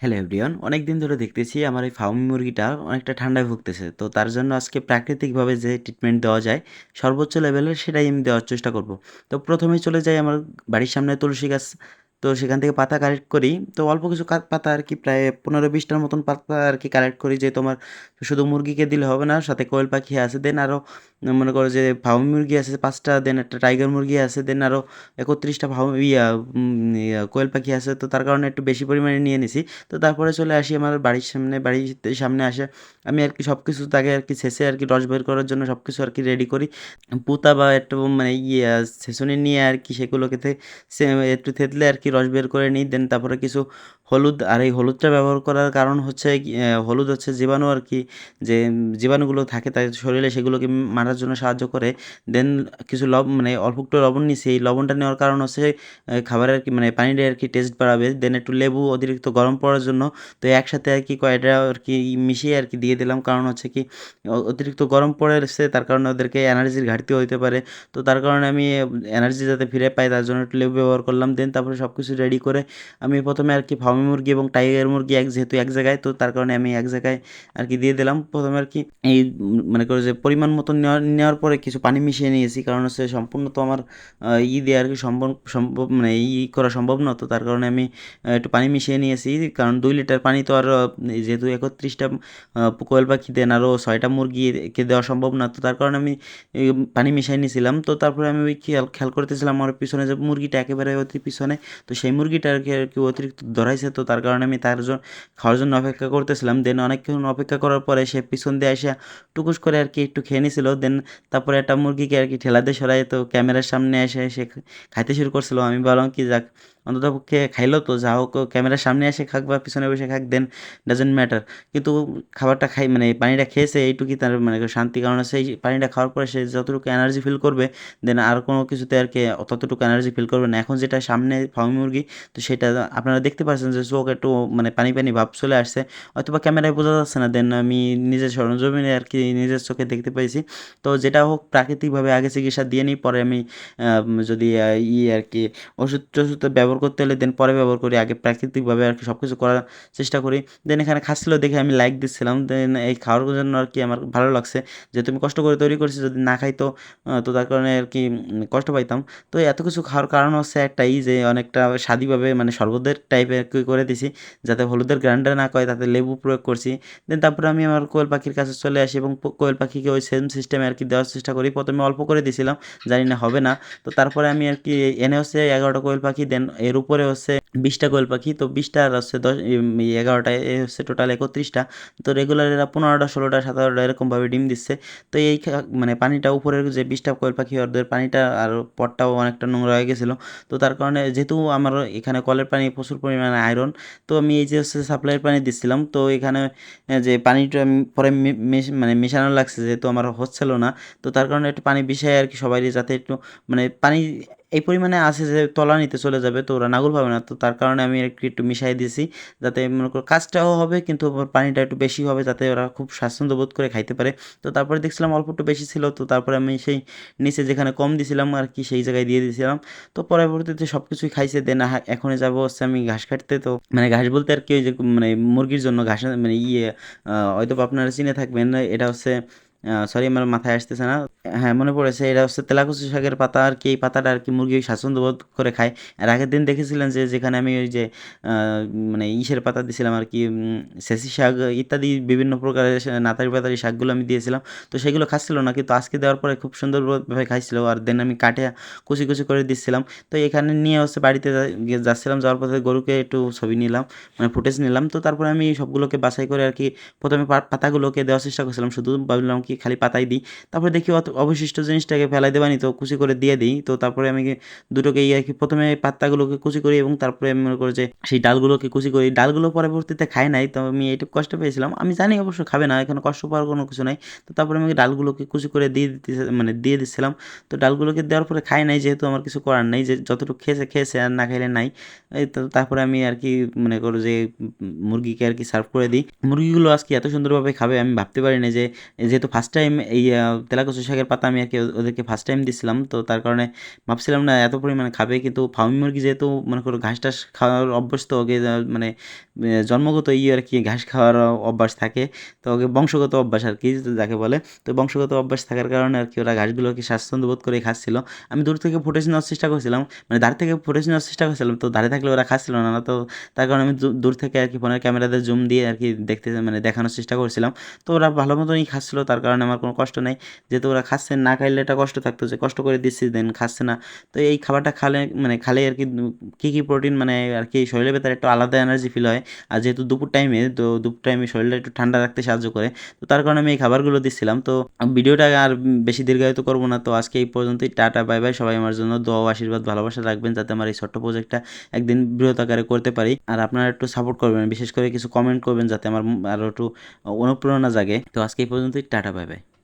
Hello everyone অনেক দিন ধরে দেখতেছি আমার এই ফার্মি মুরগিটা অনেকটা ঠান্ডায় ভুগতেছে। তো তার জন্য আজকে প্রাকৃতিকভাবে যে ট্রিটমেন্ট দেওয়া যায়, সর্বোচ্চ লেভেলের সেটাই আমি দেওয়ার চেষ্টা করব। তো প্রথমেই চলে যাই আমার বাড়ির সামনে তুলসী গাছ। তো সেখান থেকে পাতা কালেক্ট করি। তো অল্প কিছু পাতা আর কি, প্রায় পনেরো বিশটার মতন পাতা আর কি কালেক্ট করি যে তোমার শুধু মুরগিকে দিলে হবে না, সাথে কোয়েল পাখি আছে দেন আরও মনে করো যে ফার্মি মুরগি আছে, পাঁচটা, দেন একটা টাইগার মুরগি আছে, দেন আরও একত্রিশটা ফার্ম ইয়া কোয়েল পাখি আছে, তো তার কারণে একটু বেশি পরিমাণে নিয়ে নিছি। তো তারপরে চলে আসি আমার বাড়ির সামনে বাড়ির সামনে আসে, আমি আর কি সব কিছু তাকে আর কি শেষে আর কি রস বের করার জন্য সব কিছু আর কি রেডি করি। পুঁতা বা একটু মানে ইয়ে ছেঁচুনি নিয়ে আর কি সেগুলোকে একটু থেতলে আর কি রস বের করে নিই, দেন তারপরে কিছু হলুদ, আর এই হলুদটা ব্যবহার করার কারণ হচ্ছে হলুদ হচ্ছে জীবাণু আর কি, যে জীবাণুগুলো থাকে তার শরীরে সেগুলোকে মারার জন্য সাহায্য করে। দেন কিছু লব মানে অল্প একটু লবণ নিছি, এই লবণটা নেওয়ার কারণ হচ্ছে খাবারের কি মানে পানিটা আর কি টেস্ট বাড়াবে। দেন একটু লেবু অতিরিক্ত গরম পড়ার জন্য, তো একসাথে আর কি কয়টা আর কি মিশিয়ে আর কি দিয়ে দিলাম। কারণ হচ্ছে কি অতিরিক্ত গরম পড়ে পড়েছে, তার কারণে ওদেরকে এনার্জির ঘাটতি হইতে পারে। তো তার কারণে আমি এনার্জি যাতে ফিরে পাই, তার জন্য একটু লেবু ব্যবহার করলাম। দেন তারপরে সব কিছু রেডি করে, আমি প্রথমে আর কি ফার্মি মুরগি এবং টাইগার মুরগি এক যেহেতু এক জায়গায়, তো তার কারণে আমি এক জায়গায় আর কি দিয়ে দিলাম। প্রথমে আর কি এই মানে করে যে পরিমাণ মতো নেওয়ার নেওয়ার পরে কিছু পানি মিশিয়ে নিয়েছি, কারণ হচ্ছে সম্পূর্ণ তো আমার ই দিয়ে আর কি সম্ভব সম্ভব মানে ই করা সম্ভব না, তো তার কারণে আমি একটু পানি মিশিয়ে নিয়েছি। কারণ দুই লিটার পানি তো আর যেহেতু একত্রিশটা কোয়েল পাখি দেন আরও ছয়টা মুরগিকে দেওয়া সম্ভব না, তো তার কারণে আমি পানি মিশিয়ে নিয়েছিলাম। তো তারপরে আমি ওই খেয়াল খেয়াল করতেছিলাম আমার পিছনে যে মুরগিটা একেবারে অতি পিছনে, তো সেই মুরগিটা আর কি অতিরিক্ত ধরাইছে তো তার কারণে আমি তার জন্য খাওয়ার জন্য অপেক্ষা করতেছিলাম। দেন অনেকক্ষণ অপেক্ষা করার পরে সে পিছন দিয়ে এসে টুকুস করে আর কি একটু খেয়ে নিছিল। দেন তারপরে একটা মুরগিকে আর কি ঠেলা দিয়ে সরাই তো ক্যামেরার সামনে এসে সে খাইতে শুরু করছিল। আমি বললাম, কি যাক অন্ততপক্ষে খাইলো তো, যা হোক, ক্যামেরার সামনে এসে খাক বা পিছনে বসে খাক দেন ডাজেন্ট ম্যাটার কিন্তু খাবারটা খাই মানে পানিটা খেয়েছে, এইটুকুই তার মানে শান্তি। কারণ সেই পানিটা খাওয়ার পরে সে যতটুকু এনার্জি ফিল করবে দেন আর কোনো কিছুতে আর কি ততটুকু এনার্জি ফিল করবে না। এখন যেটা সামনে ফার্মি মুরগি, তো সেটা আপনারা দেখতে পাচ্ছেন যে চোখ একটু মানে পানি পানি ভাব চলে আসছে। হয়তোবা ক্যামেরায় বোঝা যাচ্ছে না দেন আমি নিজের সরঞ্জমিনে আর কি নিজের চোখে দেখতে পেয়েছি। তো যেটা হোক, প্রাকৃতিকভাবে আগে চিকিৎসা দিয়ে নিই, পরে আমি যদি ই আর কি ওষুধ টষুধ ব্যবহার করতে হলে দেন পরে ব্যবহার করি, আগে প্রাকৃতিকভাবে আর কি সব কিছু করার চেষ্টা করি। দেন এখানে খাচ্ছিল দেখে আমি লাইক দিচ্ছিলাম। দেন এই খাওয়ার জন্য আর কি আমার ভালো লাগছে যে তুমি কষ্ট করে তৈরি করছি, যদি না খাই তো তার কারণে আর কি কষ্ট পাইতাম। তো এত কিছু খাওয়ার কারণ হচ্ছে একটাই যে অনেকটা স্বাদিভাবে মানে শরবতের টাইপের করে দিছি, যাতে হলুদের গ্রান্ডার না করে, তাতে লেবু প্রয়োগ করছি। দেন তারপরে আমি আমার কোয়েল পাখির কাছে চলে আসি এবং কোয়েল পাখিকে ওই সেম সিস্টেমে আর কি দেওয়ার চেষ্টা করি। প্রথমে অল্প করে দিছিলাম, জানি না হবে না। তো তারপরে আমি আর কি এনে হচ্ছে এগারোটা কোয়েল পাখি দেন এর উপরে হচ্ছে বিশটা কোয়েল পাখি, তো বিশটা আর হচ্ছে দশ এগারোটা, এ হচ্ছে টোটাল একত্রিশটা। তো রেগুলার এরা পনেরোটা, ষোলোটা সতেরোটা এরকমভাবে ডিম দিচ্ছে। তো এই মানে পানিটা উপরের যে বিশটা কোয়েল পাখি, ওদের পানিটা আর পটটাও অনেকটা নোংরা হয়ে গেছিল। তো তার কারণে যেহেতু আমার এখানে কলের পানি প্রচুর পরিমাণে আয়রন তো আমি এই যে হচ্ছে সাপ্লাইয়ের পানি দিচ্ছিলাম, তো এখানে যে পানিটা পরে মানে মেশানো লাগছে, যেহেতু আমার হচ্ছিল না, তো তার কারণে একটু পানি বিষয় আর কি সবাই যাতে একটু মানে পানি এই পরিমাণে আছে যে তলা নিতে চলে যাবে, তো ওরা নাগুল পাবে না। তো তার কারণে আমি একটু একটু মিশাই দিয়েছি, যাতে মনে করো কাজটাও হবে, কিন্তু পানিটা একটু বেশি হবে, যাতে ওরা খুব স্বাচ্ছন্দ্য বোধ করে খাইতে পারে। তো তারপরে দেখছিলাম অল্প একটু বেশি ছিল, তো তারপরে আমি সেই নিচে যেখানে কম দিছিলাম আর কি, সেই জায়গায় দিয়ে দিয়েছিলাম তো পরবর্তীতে সব কিছুই খাইছে, দেন এখন যাব হচ্ছে আমি ঘাস কাটতে। তো মানে ঘাস বলতে আর কি ওই যে মানে মুরগির জন্য ঘাস মানে ইয়ে হয়তো আপনারা চিনে থাকবেন, এটা হচ্ছে সরি আমার মাথায় আসতেছে না। হ্যাঁ মনে পড়েছে, এটা হচ্ছে তেলাকুচি শাকের পাতা, আর কি এই পাতাটা আর কি মুরগি স্বাচ্ছন্দ্য বোধ করে খায়। আর আগের দিন দেখেছিলেন যে, যেখানে আমি ওই যে মানে ইসের পাতা দিয়েছিলাম আর কি সেসি শাক ইত্যাদি বিভিন্ন প্রকারের নাতারি পাতারি শাকগুলো আমি দিয়েছিলাম। তো সেগুলো খাচ্ছিল না, কিন্তু আজকে দেওয়ার পরে খুব সুন্দরভাবে খাইছিল। আর দেন আমি কাটে কুচি কুচি করে দিচ্ছিলাম। তো এখানে নিয়ে হচ্ছে বাড়িতে যাচ্ছিলাম, যাওয়ার পথে গরুকে একটু ছবি নিলাম মানে ফুটেজ নিলাম। তো তারপরে আমি সবগুলোকে বাছাই করে আর কি প্রথমে পাতাগুলোকে দেওয়ার চেষ্টা করছিলাম। শুধু ভাবলাম কি খালি পাতাই দিই। তারপরে দেখি অবশিষ্ট জিনিসটাকে ফেলাই দেবানি, তো কুচি করে দিয়ে দিই। তো তারপরে আমি দুটোকে আর কি প্রথমে পাতাগুলোকে কুচি করি এবং তারপরে আমি মনে করি যে সেই ডালগুলোকে কুচি করি। ডালগুলো পরবর্তীতে খাই নাই, তো আমি এইটুকু কষ্ট পেয়েছিলাম। আমি জানি অবশ্য খাবে না, এখানে কষ্ট পাওয়ার কোনো কিছু নাই। তো তারপরে আমি ডালগুলোকে কুচি করে দিয়ে দিতে মানে দিয়ে দিচ্ছিলাম তো ডালগুলোকে দেওয়ার পরে খাই নাই, যেহেতু আমার কিছু করার নেই, যে যতটুকু খেয়েছে খেয়েছে আর না খাইলে নাই। তো তারপরে আমি আর কি মনে করো যে মুরগিকে আর কি সার্ভ করে দিই। মুরগিগুলো আজকে এত সুন্দরভাবে খাবে, আমি ভাবতে পারি না যে, যেহেতু ফার্স্ট ফার্স্ট টাইম এই তেলাকুচা শাকের পাতা আমি আরকি ও ওদেরকে ফার্স্ট টাইম দিচ্ছিলাম। তো তার কারণে ভাবছিলাম না এত পরিমাণে খাবে, কিন্তু ফার্মি মুরগি যেহেতু মনে করো ঘাস-টাস খাওয়ার অভ্যস্ত, ওকে মানে জন্মগত ইয়ে আরকি ঘাস খাওয়ার অভ্যাস থাকে। তো ওকে বংশগত অভ্যাস আর কি যাকে বলে। তো বংশগত অভ্যাস থাকার কারণে আর কি ওরা ঘাসগুলো আরকি স্বাচ্ছন্দ্য বোধ করে খাচ্ছিল। আমি দূর থেকে ফুটেজ নেওয়ার চেষ্টা করছিলাম। মানে ধার থেকে ফুটেজ নেওয়ার চেষ্টা করছিলাম। তো ধারে থাকলে ওরা খাচ্ছিল না। তো তার কারণে আমি দূর থেকে আরকি ফোনের ক্যামেরাতে জুম দিয়ে আর কি দেখতে মানে দেখানোর চেষ্টা করছিলাম। তো ওরা ভালো মতনই খাচ্ছিল। তার কারণে আমার কোনো কষ্ট নাই। যেহেতু ওরা খাচ্ছে না খাইলে একটা কষ্ট থাকতো যে কষ্ট করে দিচ্ছি দেন খাচ্ছে না। তো এই খাবারটা খালে মানে খালে আর কি কী, কী প্রোটিন মানে আর কি শরীরের ভেতরে একটু আলাদা এনার্জি ফিল হয়। আর যেহেতু দুপুর টাইমে তো দুপুর টাইমে শরীরটা একটু ঠান্ডা রাখতে সাহায্য করে। তো তার কারণে আমি এই খাবারগুলো দিচ্ছিলাম। তো ভিডিওটা আর বেশি দীর্ঘায়িত করব না। তো আজকে এই পর্যন্তই। Tata bye, bye. সবাই আমার জন্য দোয়া আশীর্বাদ ভালোবাসা রাখবেন যাতে আমার এই ছোট্ট প্রজেক্টটা একদিন বৃহৎ আকারে করতে পারি। আর আপনারা একটু সাপোর্ট করবেন। বিশেষ করে কিছু কমেন্ট করবেন যাতে আমার আরও একটু অনুপ্রেরণা জাগে। তো আজকে এই পর্যন্তই। Tata bye, bye.